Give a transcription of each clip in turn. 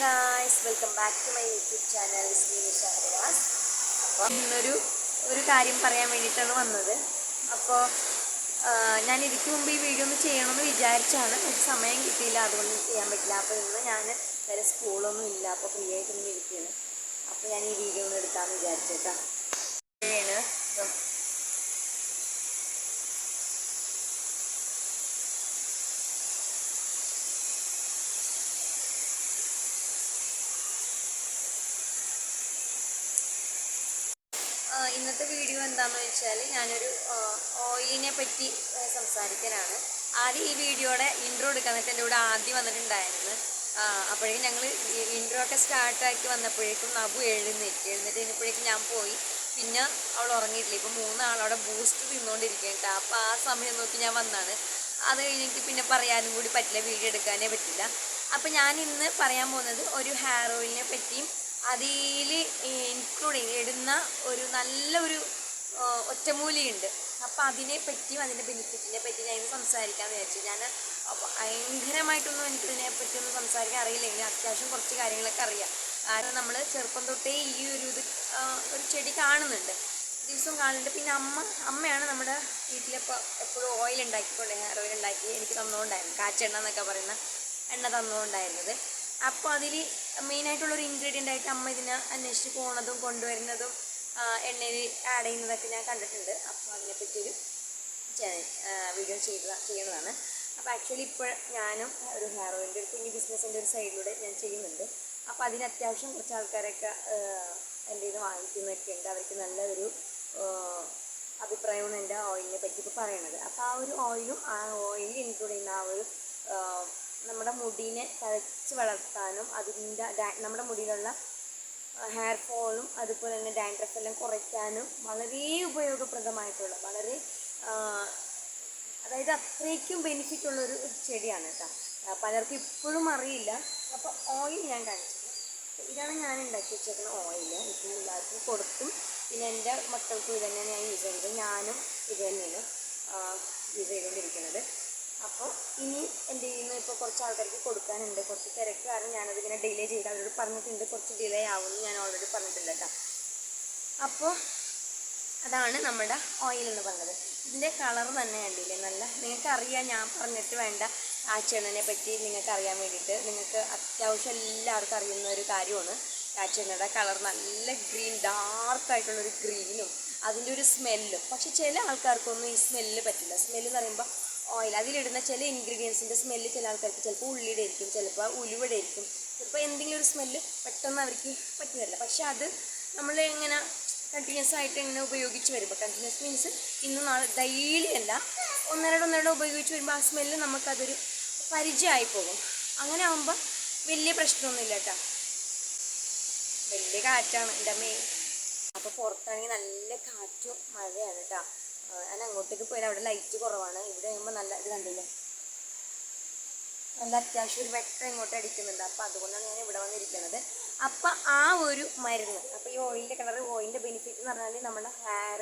Guys welcome back to my YouTube channel Haridas അപ്പോൾ ഇന്നൊരു ഒരു കാര്യം പറയാൻ വേണ്ടിയിട്ടാണ് വന്നത്. അപ്പോൾ ഞാൻ ഇതിക്ക് മുമ്പ് ഈ വീഡിയോ ഒന്ന് ചെയ്യണമെന്ന് വിചാരിച്ചാണ്. എനിക്ക് സമയം കിട്ടിയില്ല. അതുകൊണ്ട് ചെയ്യാൻ പറ്റില്ല. അപ്പോൾ ഇന്ന് ഞാൻ വേറെ സ്കൂളൊന്നും ഇല്ല. അപ്പോൾ ഫ്രീ ആയിട്ടൊന്നും ഇരിക്കുകയാണ്. അപ്പോൾ ഞാൻ ഈ വീഡിയോ ഒന്ന് എടുക്കാമെന്ന് വിചാരിച്ചേട്ടാ ആണ് ആ, ഇന്നത്തെ വീഡിയോ എന്താണെന്ന് വെച്ചാൽ ഞാനൊരു ഓയിലിനെ പറ്റി സംസാരിക്കാനാണ് ആദ്യം ഈ വീഡിയോയുടെ ഇൻട്രോ എടുക്കാൻ നേരത്തെ എന്റെ കൂടെ ആദ്യം വന്നിട്ടുണ്ടായിരുന്നു. അപ്പോഴേക്കും ഞങ്ങൾ ഇൻട്രോ ഒക്കെ സ്റ്റാർട്ടാക്കി വന്നപ്പോഴേക്കും നബു എഴുന്നേറ്റ്. എഴുന്നേറ്റ് കഴിഞ്ഞപ്പോഴേക്കും ഞാൻ പോയി. പിന്നെ അവൾ ഉറങ്ങിയിട്ടില്ല. ഇപ്പം മൂന്നാളവിടെ ബൂസ്റ്റ് തിന്നുകൊണ്ടിരിക്കുകയാണ് അപ്പോൾ ആ സമയം നോക്കി ഞാൻ വന്നാണ്. അത് കഴിഞ്ഞിട്ട് പിന്നെ പറയാനും കൂടി പറ്റില്ല. വീഡിയോ എടുക്കാനേ പറ്റില്ല. അപ്പോൾ ഞാൻ ഇന്ന് പറയാൻ പോകുന്നത് ഒരു ഹെയർ ഓയിലിനെ പറ്റിയും അതിൽ ഇൻക്ലൂഡ് ഇടുന്ന ഒരു നല്ല ഒരു ആ, ഒറ്റമൂലിയുണ്ട്. അപ്പം അതിനെ പറ്റിയും അതിന്റെ ബെനിഫിറ്റിനെ പറ്റി ഞാൻ സംസാരിക്കാമെന്ന് വിചാരിച്ചു. ഞാൻ ഭയങ്കരമായിട്ടൊന്നും എനിക്കിതിനെ പറ്റിയൊന്നും സംസാരിക്കാൻ അറിയില്ലെങ്കിൽ അത്യാവശ്യം കുറച്ച് കാര്യങ്ങളൊക്കെ അറിയാം. കാരണം നമ്മൾ ചെറുപ്പം തൊട്ടേ ഈ ഒരു ഇത് ഒരു ചെടി കാണുന്നുണ്ട്. ദിവസവും കാണുന്നുണ്ട്. പിന്നെ അമ്മ അമ്മയാണ് നമ്മുടെ വീട്ടിലിപ്പോൾ എപ്പോഴും ഓയിൽ ഉണ്ടാക്കിക്കൊണ്ട് ഹെയർ ഓയിൽ ഉണ്ടാക്കി എനിക്ക് തന്നുകൊണ്ടായിരുന്നു കാച്ചെണ്ണ എന്നൊക്കെ പറയുന്ന എണ്ണ തന്നുകൊണ്ടായിരുന്നത് അപ്പോൾ അതിൽ മെയിനായിട്ടുള്ളൊരു ഇൻഗ്രീഡിയന്റ് ആയിട്ട് അമ്മ ഇതിനെ അന്വേഷിച്ച് പോണതും കൊണ്ടുവരുന്നതും എണ്ണയിൽ ആഡ് ചെയ്യുന്നതൊക്കെ ഞാൻ കണ്ടിട്ടുണ്ട്. അപ്പോൾ അതിനെപ്പറ്റിയൊരു വീഡിയോ ചെയ്ത ചെയ്യുന്നതാണ്. അപ്പോൾ ആക്ച്വലി ഇപ്പോൾ ഞാനും ഒരു ഹെയർ ഓയിലിന്റെ ഒരു കുഞ്ഞു ബിസിനസ്സിന്റെ ഒരു സൈഡിലൂടെ ഞാൻ ചെയ്യുന്നുണ്ട്. അപ്പോൾ അതിന് അത്യാവശ്യം കുറച്ച് ആൾക്കാരൊക്കെ എന്റെ ഇത് വാങ്ങിക്കുന്നൊക്കെ ഉണ്ട് അവർക്ക് നല്ലൊരു അഭിപ്രായമാണ് എന്റെ ഓയിലിനെ പറ്റി ഇപ്പോൾ പറയണത്. അപ്പോൾ ആ ഒരു ഓയിലും ആ ഓയിലിൽ ഇൻക്ലൂഡ് ചെയ്യുന്ന ആ ഒരു നമ്മുടെ മുടീനെ തഴച്ച് വളർത്താനും അതിന്റെ നമ്മുടെ മുടിയിലുള്ള ഹെയർ ഫോളും അതുപോലെ തന്നെ ഡാൻഡ്രഫ് എല്ലാം കുറയ്ക്കാനും വളരെ ഉപയോഗപ്രദമായിട്ടുള്ള വളരെ അതായത് അത്രയ്ക്കും ബെനിഫിറ്റ് ഉള്ളൊരു ചെടിയാണ് കേട്ടോ. പലർക്കും ഇപ്പോഴും അറിയില്ല. അപ്പോൾ ഓയിൽ ഞാൻ കാണിച്ചത്. ഇതാണ് ഞാൻ ഉണ്ടാക്കി വെച്ചേക്കുന്ന ഓയിൽ ഇപ്പം എല്ലാവർക്കും കൊടുക്കും. പിന്നെ എന്റെ മക്കൾക്കും ഇത് തന്നെയാണ് ഞാൻ യൂസ് ചെയ്യുന്നത്. ഞാനും ഇത് തന്നെയാണ് യൂസ് ചെയ്തുകൊണ്ടിരിക്കുന്നത്. അപ്പോൾ ഇനി എന്ത് കയ്യിൽ നിന്ന് ഇപ്പോൾ കുറച്ച് ആൾക്കാർക്ക് കൊടുക്കാനുണ്ട്. കുറച്ച് തിരക്ക് കാരണം ഞാനത് ഇങ്ങനെ ഡിലേ ചെയ്ത് അവരോട് പറഞ്ഞിട്ടുണ്ട്. കുറച്ച് ഡിലേ ആവുമെന്ന് ഞാൻ ഓൾറെഡി പറഞ്ഞിട്ടുണ്ട് കേട്ടോ. അപ്പോൾ അതാണ് നമ്മുടെ ഓയിൽ എന്ന് പറഞ്ഞത്. ഇതിന്റെ കളർ തന്നെ കണ്ടില്ലേ? നല്ല നിങ്ങൾക്ക് അറിയാം ഞാൻ പറഞ്ഞിട്ട് വേണ്ട ആ ചെണ്ണനെ പറ്റി നിങ്ങൾക്ക് അറിയാൻ വേണ്ടിയിട്ട്. നിങ്ങൾക്ക് അത്യാവശ്യം എല്ലാവർക്കും അറിയുന്ന ഒരു കാര്യമാണ്. ആ ചെണ്ണയുടെ കളർ നല്ല ഗ്രീൻ ഡാർക്കായിട്ടുള്ളൊരു ഗ്രീനും അതിന്റെ ഒരു സ്മെല്ലും പക്ഷെ ചില ആൾക്കാർക്കൊന്നും ഈ സ്മെല്ല് പറ്റില്ല. സ്മെല്ല് എന്ന് പറയുമ്പോൾ ഓയിൽ അതിലിടുന്ന ചില ഇൻഗ്രീഡിയൻസിന്റെ സ്മെല്ല് ചില ആൾക്കാർക്ക് ചിലപ്പോൾ ഉള്ളിയുടെ ആയിരിക്കും ചിലപ്പോൾ ഉലുവയുടെ ആയിരിക്കും ചിലപ്പോൾ എന്തെങ്കിലും ഒരു സ്മെല്ല് പെട്ടെന്ന് അവർക്ക് പറ്റി വരില്ല പക്ഷേ അത് നമ്മൾ എങ്ങനെ കണ്ടിന്യൂസ് ആയിട്ട് ഇങ്ങനെ ഉപയോഗിച്ച് വരുമ്പോൾ കണ്ടിന്യൂസ് മീൻസ് ഇന്ന് നാളെ ഡെയിലി അല്ല ഒന്നരടെ ഒന്നരടെ ഉപയോഗിച്ച് വരുമ്പോൾ ആ സ്മെല്ല് നമുക്കതൊരു പരിചയമായി പോകും. അങ്ങനെ ആകുമ്പോൾ വലിയ പ്രശ്നമൊന്നുമില്ല കേട്ടോ. വലിയ കാറ്റാണ്. എന്റെ അമ്മേ. അപ്പോൾ പുറത്താണെങ്കിൽ നല്ല കാറ്റും മഴയാണ് കേട്ടോ. ഞാൻ അങ്ങോട്ടേക്ക് പോയാൽ അവിടെ ലൈറ്റ് കുറവാണ്. ഇവിടെ ആകുമ്പോൾ നല്ല ഇത് കണ്ടില്ലേ? നല്ല അത്യാവശ്യം ഒരു വെട്ടം ഇങ്ങോട്ട് അടിക്കുന്നുണ്ട്. അപ്പോൾ അതുകൊണ്ടാണ് ഞാൻ ഇവിടെ വന്നിരിക്കുന്നത്. അപ്പം ആ ഒരു മരുന്ന് അപ്പോൾ ഈ ഓയിലിന്റെ കളർ ഓയിലിന്റെ ബെനിഫിറ്റ് എന്ന് പറഞ്ഞാൽ നമ്മുടെ ഹെയർ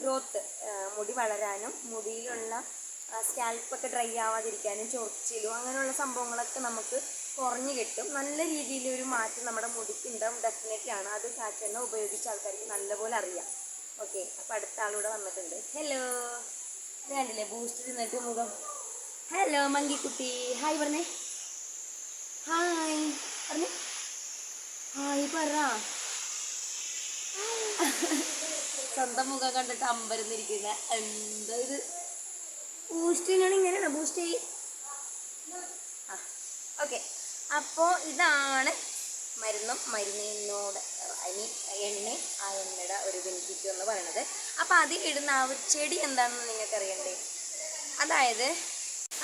ഗ്രോത്ത് മുടി വളരാനും മുടിയിലുള്ള സ്കാൽപ്പൊക്കെ ഡ്രൈ ആവാതിരിക്കാനും ചൊറിച്ചിലും അങ്ങനെയുള്ള സംഭവങ്ങളൊക്കെ നമുക്ക് കുറഞ്ഞു കിട്ടും. നല്ല രീതിയിലൊരു മാറ്റം നമ്മുടെ മുടിക്ക് ഉണ്ടാവും ഡെഫിനറ്റ്ലി ആണ്. അത് ചാച്ചെണ്ണ ഉപയോഗിച്ച ആൾക്കാർക്ക് നല്ലപോലെ അറിയാം. ഓക്കെ അപ്പം അടുത്ത ആളൂടെ വന്നിട്ടുണ്ട്. ഹലോ ഇത് കണ്ടില്ലേ ബൂസ്റ്റ് തിന്നിട്ട് മുഖം. ഹലോ മങ്കിക്കുട്ടി. ഹായ് പറഞ്ഞേ. ഹായ് പറഞ്ഞേ. ഹായ് പറ. സ്വന്തം മുഖം കണ്ടിട്ട് അമ്പരന്നിരിക്കുന്ന. എന്താ ഇത്? ബൂസ്റ്റിനാണ് ഇങ്ങനെയാണ്. ബൂസ്റ്റ് ആ ഓക്കെ. അപ്പോൾ ഇതാണ് മരുന്നും മരുന്നിനോട് ഐ മീൻ എണ്ണ ആ എണ്ണയുടെ ഒരു ബെനിഫിറ്റ് എന്ന് പറയുന്നത് അപ്പോൾ അത് ഇടുന്ന ആ ഒരു ചെടി എന്താണെന്ന് നിങ്ങൾക്ക് അറിയണ്ടേ? അതായത്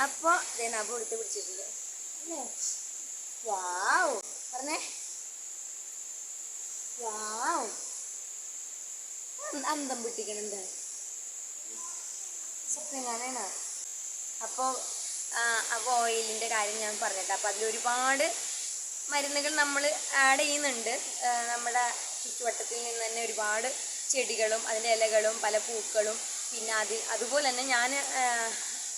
അപ്പോൾ ഇതേ നബ് എടുത്ത് പിടിച്ചിട്ടുണ്ട്. വാവ്! പറഞ്ഞേ. വാവ്! അന്തം പിട്ടിക്കണം എന്താ സ്വപ്നം കാണണ അപ്പോൾ അപ്പോൾ ഓയിലിന്റെ കാര്യം ഞാൻ പറഞ്ഞിട്ട് അപ്പോൾ അതിൽ ഒരുപാട് മരുന്നുകൾ നമ്മൾ ആഡ് ചെയ്യുന്നുണ്ട്. നമ്മുടെ ചുറ്റുവട്ടത്തിൽ നിന്ന് തന്നെ ഒരുപാട് ചെടികളും അതിന്റെ ഇലകളും പല പൂക്കളും പിന്നെ അത് അതുപോലെ തന്നെ ഞാൻ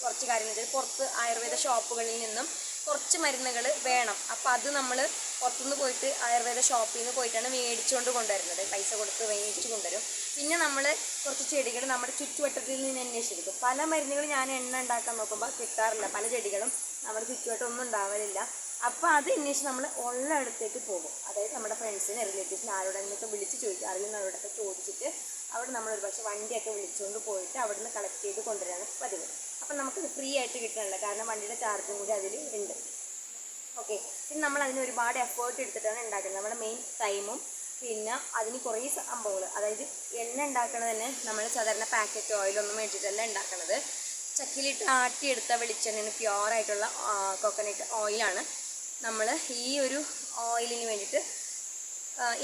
കുറച്ച് കാര്യങ്ങൾ വെച്ചാൽ പുറത്ത് ആയുർവേദ ഷോപ്പുകളിൽ നിന്നും കുറച്ച് മരുന്നുകൾ വേണം. അപ്പോൾ അത് നമ്മൾ പുറത്തുനിന്ന് പോയിട്ട് ആയുർവേദ ഷോപ്പിൽ നിന്ന് പോയിട്ടാണ് മേടിച്ചുകൊണ്ട് കൊണ്ടുവരുന്നത്. പൈസ കൊടുത്ത് മേടിച്ച് കൊണ്ടുവരും. പിന്നെ നമ്മൾ കുറച്ച് ചെടികൾ നമ്മുടെ ചുറ്റുവട്ടത്തിൽ നിന്ന് അന്വേഷിച്ചെടുക്കും പല മരുന്നുകൾ ഞാൻ എണ്ണ ഉണ്ടാക്കാൻ നോക്കുമ്പോൾ കിട്ടാറില്ല. പല ചെടികളും നമ്മുടെ ചുറ്റുവട്ടം ഒന്നും ഉണ്ടാവലില്ല. അപ്പോൾ അത് അന്വേഷിച്ച് നമ്മൾ ഉള്ള അടുത്തേക്ക് പോകും. അതായത് നമ്മുടെ ഫ്രണ്ട്സിനെ റിലേറ്റീവ്സിനെ നിന്നൊക്കെ വിളിച്ച് ചോദിക്കും. അറിയുന്നവരോടൊക്കെ ചോദിച്ചിട്ട് അവിടെ നമ്മൾ ഒരു പക്ഷേ വണ്ടിയൊക്കെ വിളിച്ചുകൊണ്ട് പോയിട്ട് അവിടെ നിന്ന് കളക്ട് ചെയ്ത് കൊണ്ടുവരാണ് പതിവ്. അപ്പം നമുക്ക് ഫ്രീ ആയിട്ട് കിട്ടണമല്ലോ കാരണം വണ്ടിയുടെ ചാർജും കൂടി അതിൽ ഉണ്ട്. ഓക്കെ പിന്നെ നമ്മൾ അതിന് ഒരുപാട് എഫേർട്ട് എടുത്തിട്ടാണ് ഉണ്ടാക്കുന്നത്. നമ്മുടെ മെയിൻ ടൈമും പിന്നെ അതിന് കുറേ സംഭവങ്ങൾ അതായത് എണ്ണ ഉണ്ടാക്കുന്നത് തന്നെ നമ്മൾ സാധാരണ പാക്കറ്റ് ഓയിലൊന്നും മേടിച്ചിട്ടല്ല ഉണ്ടാക്കുന്നത് ചക്കിലിട്ട് ആട്ടിയെടുത്ത വെളിച്ചെണ്ണയാണ് പ്യുവർ ആയിട്ടുള്ള കോക്കനട്ട് ഓയിലാണ് നമ്മൾ ഈ ഒരു ഓയിലിന് വേണ്ടിയിട്ട്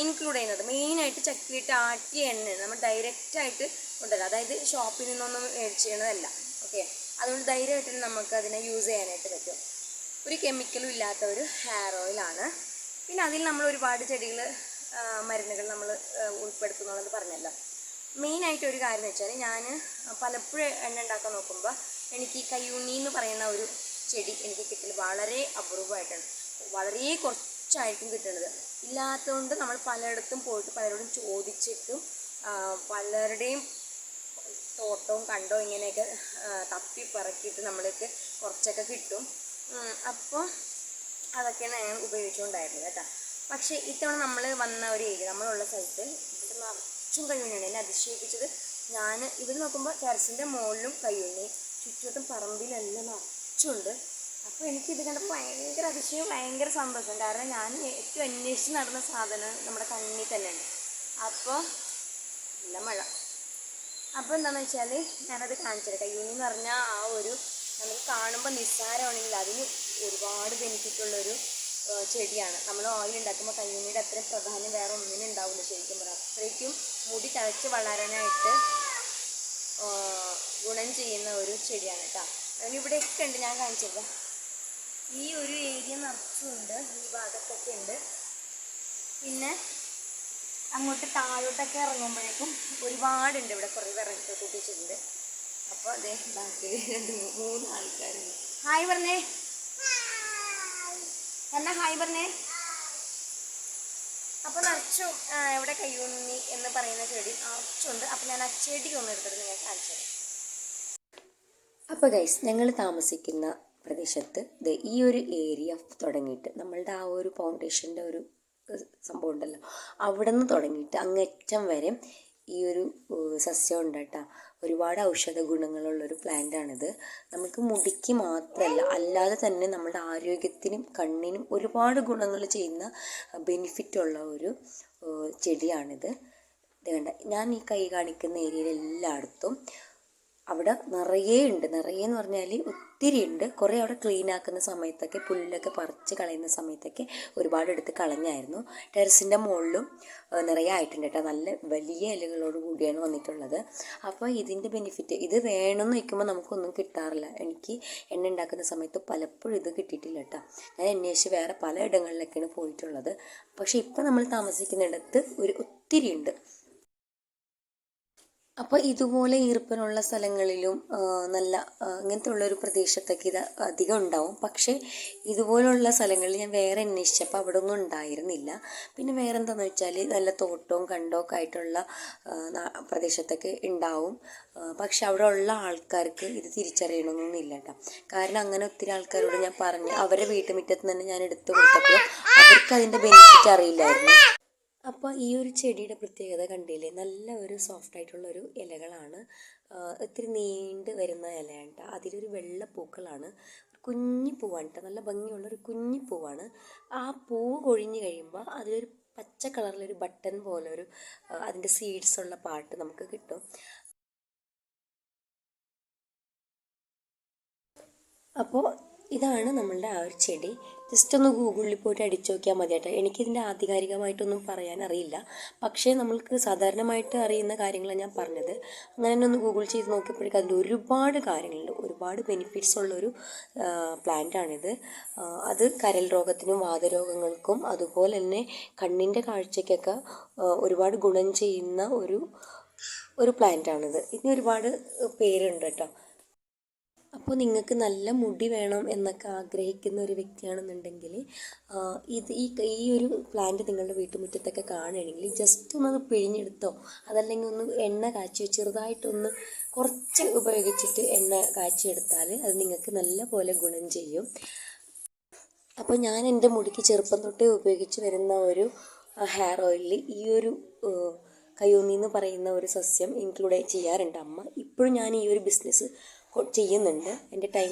ഇൻക്ലൂഡ് ചെയ്യുന്നത്. മെയിനായിട്ട് ചക്കിലിട്ട് ആട്ടിയ എണ്ണ നമ്മൾ ഡയറക്റ്റായിട്ട് കൊണ്ടുവരാം അതായത് ഷോപ്പിൽ നിന്നൊന്നും മേടിച്ച് ചെയ്യണതല്ല ഓക്കെ അതുകൊണ്ട് ധൈര്യമായിട്ട് നമുക്ക് അതിനെ യൂസ് ചെയ്യാനായിട്ട് പറ്റും. ഒരു കെമിക്കലും ഇല്ലാത്ത ഒരു ഹെയർ ഓയിലാണ് പിന്നെ അതിൽ നമ്മൾ ഒരുപാട് ചെടികൾ മരുന്നുകൾ നമ്മൾ ഉൾപ്പെടുത്തുന്നുള്ളത് പറഞ്ഞല്ലോ. മെയിനായിട്ട് ഒരു കാര്യം എന്ന് വെച്ചാൽ ഞാൻ പലപ്പോഴും എണ്ണ ഉണ്ടാക്കാൻ നോക്കുമ്പോൾ എനിക്ക് ഈ കയ്യുണ്ണി എന്ന് പറയുന്ന ഒരു ചെടി എനിക്ക് കിട്ടൽ വളരെ അപൂർവമായിട്ടാണ് വളരെ കുറച്ചായിരിക്കും കിട്ടുന്നത്. ഇല്ലാത്തതുകൊണ്ട് നമ്മൾ പലയിടത്തും പോയിട്ട് പലരോടും ചോദിച്ചിട്ടും പലരുടെയും തോട്ടവും കണ്ടോ ഇങ്ങനെയൊക്കെ തപ്പി പറക്കിയിട്ട് നമ്മൾക്ക് കുറച്ചൊക്കെ കിട്ടും. അപ്പോൾ അതൊക്കെയാണ് ഞാൻ ഉപയോഗിച്ചുകൊണ്ടായിരുന്നത് കേട്ടോ. പക്ഷേ ഇത്തവണ നമ്മൾ വന്ന ഒരു ഏരിയ നമ്മളുള്ള സ്ഥലത്ത് ഇവിടെ നിറച്ചും കഴിയുന്നുണ്ട് എന്നെ അതിശയിപ്പിച്ചത് ഞാൻ ഇവിടെ നോക്കുമ്പോൾ ടെറസിന്റെ മുകളിലും കഴിയുന്നു ചുറ്റുവട്ടം പറമ്പിലെല്ലാം നിറച്ചുണ്ട്. അപ്പോൾ എനിക്കിത് കണ്ടപ്പോൾ ഭയങ്കര അതിശയം ഭയങ്കര സന്തോഷം കാരണം ഞാൻ ഏറ്റവും അന്വേഷിച്ച് നടന്ന സാധനം നമ്മുടെ കണ്ണിൽ തന്നെയുണ്ട്. അപ്പോൾ നല്ല മഴ. അപ്പോൾ എന്താണെന്ന് വെച്ചാൽ ഞാനത് കാണിച്ചത് കയ്യൂണി എന്ന് പറഞ്ഞാൽ ആ ഒരു നമ്മൾ കാണുമ്പോൾ നിസ്സാരമാണെങ്കിൽ അതിന് ഒരുപാട് ബെനിഫിറ്റ് ഉള്ളൊരു ആ, ചെടിയാണ്. നമ്മൾ ഓയിൽ ഉണ്ടാക്കുമ്പോൾ കയ്യൂണിയുടെ അത്രയും പ്രധാനം വേറെ ഒന്നിനും ഉണ്ടാവില്ല ശരിക്കും പറയാം അത്രയ്ക്കും മുടി തഴച്ച് വളരാനായിട്ട് ഗുണം ചെയ്യുന്ന ഒരു ചെടിയാണ് കേട്ടോ ഇവിടെയൊക്കെ ഉണ്ട്. ഞാൻ കാണിച്ചത് ഈ ഒരു ഏരിയ നിറച്ചുണ്ട് ഈ ഭാഗത്തൊക്കെ ഉണ്ട്. പിന്നെ അങ്ങോട്ട് താഴോട്ടൊക്കെ ഇറങ്ങുമ്പോഴേക്കും ഒരുപാടുണ്ട് ഇവിടെ കുറേ വിറകൊക്കെ കൂട്ടിച്ചിട്ടുണ്ട് അപ്പോൾ അതെ ബാക്കി രണ്ട് മൂന്ന് ആൾക്കാരുണ്ട്. ഹായ് പറഞ്ഞേ. എന്നാ ഹായ് പറഞ്ഞേ. അപ്പോൾ നിറച്ചും എവിടെ കയ്യൂന്നി എന്ന് പറയുന്ന ചെടി നിറച്ചുണ്ട്. അപ്പോൾ ഞാൻ ആ ചെടി ഒന്ന് എടുത്തിട്ട് നിങ്ങൾ കാണിച്ചു തരാം അപ്പോൾ ഗൈസ് ഞങ്ങൾ താമസിക്കുന്ന പ്രദേശത്ത് ഈ ഒരു ഏരിയ തുടങ്ങിയിട്ട് നമ്മളുടെ ആ ഒരു ഫൗണ്ടേഷന്റെ ഒരു സംഭവം ഉണ്ടല്ലോ. അവിടെ നിന്ന് തുടങ്ങിയിട്ട് അങ്ങറ്റം വരെ ഈ ഒരു സസ്യം ഉണ്ട് കേട്ടോ. ഒരുപാട് ഔഷധ ഗുണങ്ങളുള്ളൊരു പ്ലാന്റാണിത് നമുക്ക് മുടിക്ക് മാത്രമല്ല അല്ലാതെ തന്നെ നമ്മുടെ ആരോഗ്യത്തിനും കണ്ണിനും ഒരുപാട് ഗുണങ്ങൾ ചെയ്യുന്ന ബെനിഫിറ്റുള്ള ഒരു ചെടിയാണിത്. ഇത് കണ്ട ഞാൻ ഈ കൈ കാണിക്കുന്ന ഏരിയയിൽ എല്ലായിടത്തും അവിടെ നിറയെ ഉണ്ട്. നിറയെ എന്ന് പറഞ്ഞാൽ ഒത്തിരി ഉണ്ട്. കുറേ അവിടെ ക്ലീൻ ആക്കുന്ന സമയത്തൊക്കെ പുല്ലൊക്കെ പറിച്ച് കളയുന്ന സമയത്തൊക്കെ ഒരുപാട് എടുത്ത് കളഞ്ഞായിരുന്നു. ടെറസിന്റെ മുകളിലും നിറയെ ആയിട്ടുണ്ട് കേട്ടോ. നല്ല വലിയ ഇലകളോട് കൂടിയാണ് വന്നിട്ടുള്ളത്. അപ്പോൾ ഇതിന്റെ ബെനിഫിറ്റ് ഇത് വേണമെന്ന് വയ്ക്കുമ്പോൾ നമുക്കൊന്നും കിട്ടാറില്ല. എനിക്ക് എണ്ണ ഉണ്ടാക്കുന്ന സമയത്ത് പലപ്പോഴും ഇത് കിട്ടിയിട്ടില്ല കേട്ടോ. ഞാൻ അന്വേഷിച്ച് വേറെ പല ഇടങ്ങളിലൊക്കെയാണ് പോയിട്ടുള്ളത്. പക്ഷേ ഇപ്പം നമ്മൾ താമസിക്കുന്നിടത്ത് ഒരു ഒത്തിരി ഉണ്ട്. അപ്പോൾ ഇതുപോലെ ഈർപ്പനുള്ള സ്ഥലങ്ങളിലും നല്ല ഇങ്ങനത്തെ ഉള്ളൊരു പ്രദേശത്തൊക്കെ ഇത് അധികം ഉണ്ടാവും. പക്ഷേ ഇതുപോലുള്ള സ്ഥലങ്ങളിൽ ഞാൻ വേറെ അന്വേഷിച്ചപ്പോൾ അവിടെ ഒന്നും ഉണ്ടായിരുന്നില്ല. പിന്നെ വേറെ എന്താണെന്ന് വെച്ചാൽ നല്ല തോട്ടവും കണ്ടവും ആയിട്ടുള്ള പ്രദേശത്തൊക്കെ ഉണ്ടാവും. പക്ഷെ അവിടെ ഉള്ള ആൾക്കാർക്ക് ഇത് തിരിച്ചറിയണമെന്നൊന്നുമില്ല കേട്ടോ കാരണം അങ്ങനെ ഒത്തിരി ആൾക്കാരോട് ഞാൻ പറഞ്ഞു അവരുടെ വീട്ടുമുറ്റത്ത് തന്നെ ഞാൻ എടുത്തു കൊടുത്തപ്പോൾ അവർക്ക് അതിന്റെ ബെനിഫിറ്റ് അറിയില്ലായിരുന്നു. അപ്പോൾ ഈ ഒരു ചെടിയുടെ പ്രത്യേകത കണ്ടില്ലേ? നല്ല ഒരു സോഫ്റ്റ് ആയിട്ടുള്ള ഒരു ഇലകളാണ്. ഒത്തിരി നീണ്ട് വരുന്ന ഇലയാണ് കേട്ടോ അതിലൊരു വെള്ള പൂക്കളാണ്. കുഞ്ഞി പൂവാണ് കേട്ടോ നല്ല ഭംഗിയുള്ള ഒരു കുഞ്ഞു പൂവാണ്. ആ പൂവ് കൊഴിഞ്ഞു കഴിയുമ്പോൾ അതിലൊരു പച്ച കളറിലൊരു ബട്ടൺ പോലെ ഒരു അതിന്റെ സീഡ്സ് ഉള്ള പാട്ട് നമുക്ക് കിട്ടും. അപ്പോൾ ഇതാണ് നമ്മളുടെ ആ ഒരു ചെടി. ജസ്റ്റ് ഒന്ന് ഗൂഗിളിൽ പോയിട്ട് അടിച്ചു നോക്കിയാൽ മതി കേട്ടോ. എനിക്കിതിന്റെ ആധികാരികമായിട്ടൊന്നും പറയാൻ അറിയില്ല. പക്ഷേ നമ്മൾക്ക് സാധാരണമായിട്ട് അറിയുന്ന കാര്യങ്ങളാണ് ഞാൻ പറഞ്ഞത്. അങ്ങനെ ഒന്ന് ഗൂഗിൾ ചെയ്ത് നോക്കിയപ്പോഴേക്കും അതിൽ ഒരുപാട് കാര്യങ്ങളുണ്ട്. ഒരുപാട് ബെനിഫിറ്റ്സ് ഉള്ളൊരു പ്ലാന്റാണിത് അത് കരൽ രോഗത്തിനും വാതരോഗങ്ങൾക്കും അതുപോലെ തന്നെ കണ്ണിന്റെ കാഴ്ചയ്ക്കൊക്കെ ഒരുപാട് ഗുണം ചെയ്യുന്ന ഒരു ഒരു പ്ലാന്റാണിത് ഇതിന് ഒരുപാട് പേരുണ്ട് കേട്ടോ. അപ്പോൾ നിങ്ങൾക്ക് നല്ല മുടി വേണം എന്നൊക്കെ ആഗ്രഹിക്കുന്ന ഒരു വ്യക്തിയാണെന്നുണ്ടെങ്കിൽ ഇത് ഈ ഈ ഒരു പ്ലാന്റ് നിങ്ങളുടെ വീട്ടുമുറ്റത്തൊക്കെ കാണുകയാണെങ്കിൽ ജസ്റ്റ് ഒന്ന് അത് പിഴിഞ്ഞെടുത്തോ അതല്ലെങ്കിൽ ഒന്ന് എണ്ണ കാച്ചി ചെറുതായിട്ടൊന്ന് കുറച്ച് ഉപയോഗിച്ചിട്ട് എണ്ണ കാച്ചിയെടുത്താൽ അത് നിങ്ങൾക്ക് നല്ല പോലെ ഗുണം ചെയ്യും. അപ്പോൾ ഞാൻ എന്റെ മുടിക്ക് ചെറുപ്പം തൊട്ടേ ഉപയോഗിച്ച് വരുന്ന ഒരു ഹെയർ ഓയിലിൽ ഈ ഒരു കയ്യൂന്നി എന്ന് പറയുന്ന ഒരു സസ്യം ഇൻക്ലൂഡ് ചെയ്യാറുണ്ട് അമ്മ. ഇപ്പോഴും ഞാൻ ഈ ഒരു ബിസിനസ് ചെയ്യുന്നുണ്ട്. എന്റെ ടൈം